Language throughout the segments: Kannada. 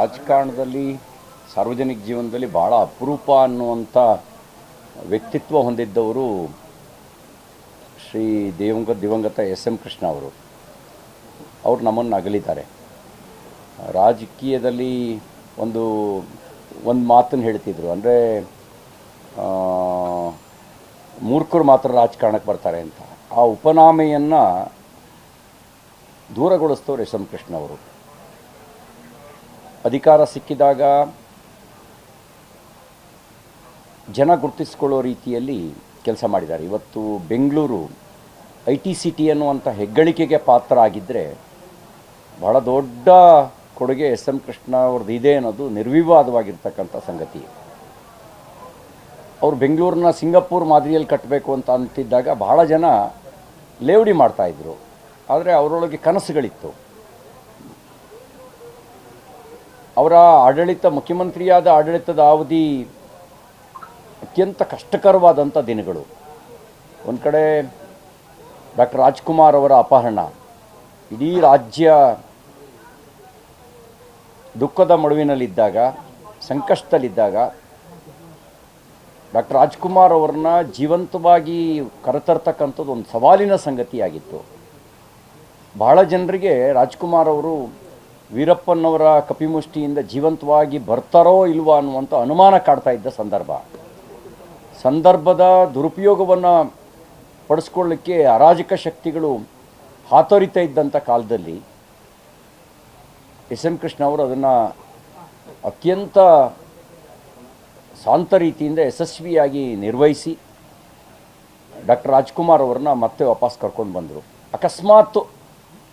ರಾಜಕಾರಣದಲ್ಲಿ, ಸಾರ್ವಜನಿಕ ಜೀವನದಲ್ಲಿ ಭಾಳ ಅಪರೂಪ ಅನ್ನುವಂಥ ವ್ಯಕ್ತಿತ್ವ ಹೊಂದಿದ್ದವರು ಶ್ರೀ ದೇವಂಗ, ದಿವಂಗತ ಎಸ್ ಎಂ ಕೃಷ್ಣ ಅವರು. ಅವರು ನಮ್ಮನ್ನು ಅಗಲಿದ್ದಾರೆ. ರಾಜಕೀಯದಲ್ಲಿ ಒಂದು ಒಂದು ಮಾತನ್ನು ಹೇಳ್ತಿದ್ರು. ಅಂದರೆ ಮೂರ್ಖರು ಮಾತ್ರ ರಾಜಕಾರಣಕ್ಕೆ ಬರ್ತಾರೆ ಅಂತ. ಆ ಉಪನಾಮೆಯನ್ನು ದೂರಗೊಳಿಸ್ತವ್ರು ಎಸ್ ಎಂ ಕೃಷ್ಣ ಅವರು. ಅಧಿಕಾರ ಸಿಕ್ಕಿದಾಗ ಜನ ಗುರುತಿಸ್ಕೊಳ್ಳೋ ರೀತಿಯಲ್ಲಿ ಕೆಲಸ ಮಾಡಿದ್ದಾರೆ. ಇವತ್ತು ಬೆಂಗಳೂರು ಐ ಟಿ ಸಿಟಿ ಅನ್ನುವಂಥ ಹೆಗ್ಗಳಿಕೆಗೆ ಪಾತ್ರ ಆಗಿದ್ದರೆ ಬಹಳ ದೊಡ್ಡ ಕೊಡುಗೆ ಎಸ್ ಎಂ ಕೃಷ್ಣ ಅವ್ರದ್ದು ಇದೆ ಅನ್ನೋದು ನಿರ್ವಿವಾದವಾಗಿರ್ತಕ್ಕಂಥ ಸಂಗತಿ. ಅವರು ಬೆಂಗಳೂರನ್ನ ಸಿಂಗಪೂರ್ ಮಾದರಿಯಲ್ಲಿ ಕಟ್ಟಬೇಕು ಅಂತ ಅಂತಿದ್ದಾಗ ಬಹಳ ಜನ ಲೇವಡಿ ಮಾಡ್ತಾಯಿದ್ರು ಆದರೆ ಅವರೊಳಗೆ ಕನಸುಗಳಿತ್ತು. ಅವರ ಆಡಳಿತ, ಮುಖ್ಯಮಂತ್ರಿಯಾದ ಆಡಳಿತದ ಅವಧಿ ಅತ್ಯಂತ ಕಷ್ಟಕರವಾದಂಥ ದಿನಗಳು. ಒಂದು ಕಡೆ ಡಾಕ್ಟರ್ ರಾಜ್ಕುಮಾರ್ ಅವರ ಅಪಹರಣ, ಇಡೀ ರಾಜ್ಯ ದುಃಖದ ಮಡುವಿನಲ್ಲಿದ್ದಾಗ, ಸಂಕಷ್ಟದಲ್ಲಿದ್ದಾಗ ಡಾಕ್ಟರ್ ರಾಜ್ಕುಮಾರ್ ಅವ್ರನ್ನ ಜೀವಂತವಾಗಿ ಕರೆತರ್ತಕ್ಕಂಥದ್ದು ಒಂದು ಸವಾಲಿನ ಸಂಗತಿಯಾಗಿತ್ತು. ಬಹಳ ಜನರಿಗೆ ರಾಜ್ಕುಮಾರ್ ಅವರು ವೀರಪ್ಪನವರ ಕಪಿಮುಷ್ಟಿಯಿಂದ ಜೀವಂತವಾಗಿ ಬರ್ತಾರೋ ಇಲ್ವಾ ಅನ್ನುವಂಥ ಅನುಮಾನ ಕಾಡ್ತಾ ಇದ್ದ ಸಂದರ್ಭ. ಸಂದರ್ಭದ ದುರುಪಯೋಗವನ್ನು ಪಡಿಸ್ಕೊಳ್ಳಿಕ್ಕೆ ಅರಾಜಕ ಶಕ್ತಿಗಳು ಹಾತೊರಿತಾ ಇದ್ದಂಥ ಕಾಲದಲ್ಲಿ ಎಸ್ ಎಂ ಕೃಷ್ಣ ಅವರು ಅದನ್ನು ಅತ್ಯಂತ ಶಾಂತ ರೀತಿಯಿಂದ ಯಶಸ್ವಿಯಾಗಿ ನಿರ್ವಹಿಸಿ ಡಾಕ್ಟರ್ ರಾಜ್ಕುಮಾರ್ ಅವ್ರನ್ನ ಮತ್ತೆ ವಾಪಸ್ ಕರ್ಕೊಂಡು ಬಂದರು. ಅಕಸ್ಮಾತ್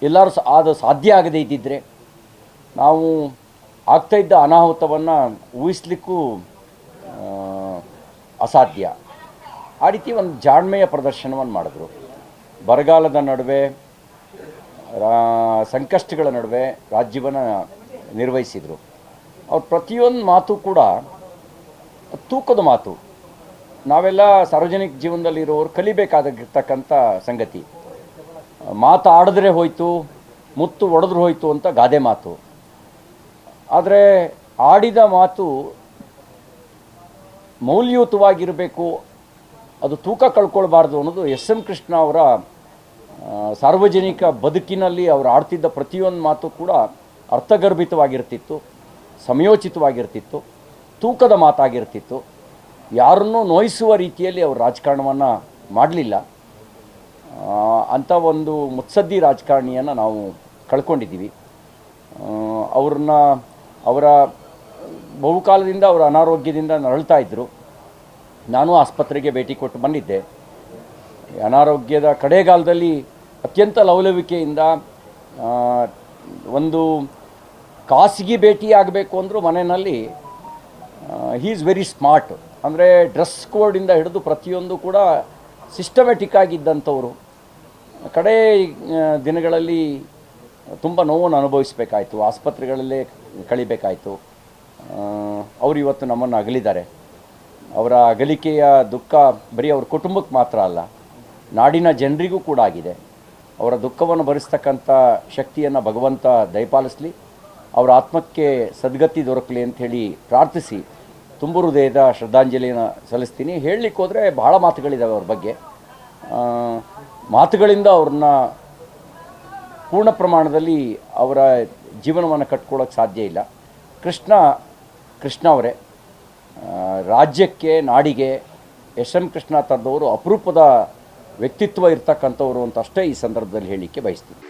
ಎಲ್ಲರೂ ಅದು ಸಾಧ್ಯ ಆಗದೇ ಇದ್ದಿದ್ದರೆ ನಾವು ಆಗ್ತಾ ಇದ್ದ ಅನಾಹುತವನ್ನು ಊಹಿಸ್ಲಿಕ್ಕೂ ಅಸಾಧ್ಯ. ಆ ರೀತಿ ಒಂದು ಜಾಣ್ಮೆಯ ಪ್ರದರ್ಶನವನ್ನು ಮಾಡಿದ್ರು. ಬರಗಾಲದ ನಡುವೆ ಸಂಕಷ್ಟಗಳ ನಡುವೆ ರಾಜ್ಯವನ್ನು ನಿರ್ವಹಿಸಿದರು. ಅವ್ರ ಪ್ರತಿಯೊಂದು ಮಾತು ಕೂಡ ತೂಕದ ಮಾತು. ನಾವೆಲ್ಲ ಸಾರ್ವಜನಿಕ ಜೀವನದಲ್ಲಿರೋರು ಕಲಿಬೇಕಾಗಿರ್ತಕ್ಕಂಥ ಸಂಗತಿ. ಮಾತಾಡಿದ್ರೆ ಹೋಯಿತು, ಮುತ್ತು ಒಡೆದ್ರೆ ಹೋಯಿತು ಅಂತ ಗಾದೆ ಮಾತು. ಆದರೆ ಆಡಿದ ಮಾತು ಮೌಲ್ಯಯುತವಾಗಿರಬೇಕು, ಅದು ತೂಕ ಕಳ್ಕೊಳ್ಬಾರ್ದು ಅನ್ನೋದು ಎಸ್ ಎಂ ಕೃಷ್ಣ ಅವರ ಸಾರ್ವಜನಿಕ ಬದುಕಿನಲ್ಲಿ ಅವರು ಆಡ್ತಿದ್ದ ಪ್ರತಿಯೊಂದು ಮಾತು ಕೂಡ ಅರ್ಥಗರ್ಭಿತವಾಗಿರ್ತಿತ್ತು, ಸಮಯೋಚಿತವಾಗಿರ್ತಿತ್ತು, ತೂಕದ ಮಾತಾಗಿರ್ತಿತ್ತು. ಯಾರನ್ನೂ ನೋಯಿಸುವ ರೀತಿಯಲ್ಲಿ ಅವರು ರಾಜಕಾರಣವನ್ನು ಮಾಡಲಿಲ್ಲ. ಅಂಥ ಒಂದು ಮುತ್ಸದ್ದಿ ರಾಜಕಾರಣಿಯನ್ನು ನಾವು ಕಳ್ಕೊಂಡಿದ್ದೀವಿ. ಅವ್ರನ್ನ ಅವರ ಬಹುಕಾಲದಿಂದ ಅವರ ಅನಾರೋಗ್ಯದಿಂದ ನರಳ್ತಾ ಇದ್ದರು ನಾನು ಆಸ್ಪತ್ರೆಗೆ ಭೇಟಿ ಕೊಟ್ಟು ಬಂದಿದ್ದೆ. ಅನಾರೋಗ್ಯದ ಕಡೆಗಾಲದಲ್ಲಿ ಅತ್ಯಂತ ಲವಲವಿಕೆಯಿಂದ ಒಂದು ಖಾಸಗಿ ಭೇಟಿ ಆಗಬೇಕು ಅಂದರೂ ಮನೆಯಲ್ಲಿ ಹೀ ಈಸ್ ವೆರಿ ಸ್ಮಾರ್ಟ್ ಅಂದರೆ ಡ್ರೆಸ್ ಕೋಡಿಂದ ಹಿಡಿದು ಪ್ರತಿಯೊಂದು ಕೂಡ ಸಿಸ್ಟಮೆಟಿಕ್ ಆಗಿದ್ದಂಥವರು. ಕಡೆ ದಿನಗಳಲ್ಲಿ ತುಂಬ ನೋವನ್ನು ಅನುಭವಿಸಬೇಕಾಯಿತು. ಆಸ್ಪತ್ರೆಗಳಲ್ಲೇ ಕಳಿಬೇಕಾಯಿತು. ಅವರು ಇವತ್ತು ನಮ್ಮನ್ನು ಅಗಲಿದ್ದಾರೆ. ಅವರ ಅಗಲಿಕೆಯ ದುಃಖ ಬರೀ ಅವ್ರ ಕುಟುಂಬಕ್ಕೆ ಮಾತ್ರ ಅಲ್ಲ, ನಾಡಿನ ಜನರಿಗೂ ಕೂಡ ಆಗಿದೆ. ಅವರ ದುಃಖವನ್ನು ಭರಿಸ್ತಕ್ಕಂಥ ಶಕ್ತಿಯನ್ನು ಭಗವಂತ ದಯಪಾಲಿಸಲಿ, ಅವರ ಆತ್ಮಕ್ಕೆ ಸದ್ಗತಿ ದೊರಕಲಿ ಅಂಥೇಳಿ ಪ್ರಾರ್ಥಿಸಿ, ತುಂಬು ಹೃದಯದ ಶ್ರದ್ಧಾಂಜಲಿಯನ್ನು ಸಲ್ಲಿಸ್ತೀನಿ. ಹೇಳಲಿಕ್ಕೆ ಹೋದರೆ ಭಾಳ ಮಾತುಗಳಿದ್ದಾವೆ ಅವ್ರ ಬಗ್ಗೆ. ಮಾತುಗಳಿಂದ ಅವ್ರನ್ನ ಪೂರ್ಣ ಪ್ರಮಾಣದಲ್ಲಿ ಅವರ ಜೀವನವನ್ನು ಕಟ್ಕೊಳ್ಳೋಕೆ ಸಾಧ್ಯ ಇಲ್ಲ. ಕೃಷ್ಣ ಕೃಷ್ಣ ಅವರೇ ರಾಜ್ಯಕ್ಕೆ, ನಾಡಿಗೆ, ಎಸ್ ಎಂ ಕೃಷ್ಣ ತರದವರು ಅಪರೂಪದ ವ್ಯಕ್ತಿತ್ವ ಇರ್ತಕ್ಕಂಥವ್ರು ಅಂತ ಅಷ್ಟೇ ಈ ಸಂದರ್ಭದಲ್ಲಿ ಹೇಳಲಿಕ್ಕೆ ಬಯಸ್ತೀನಿ.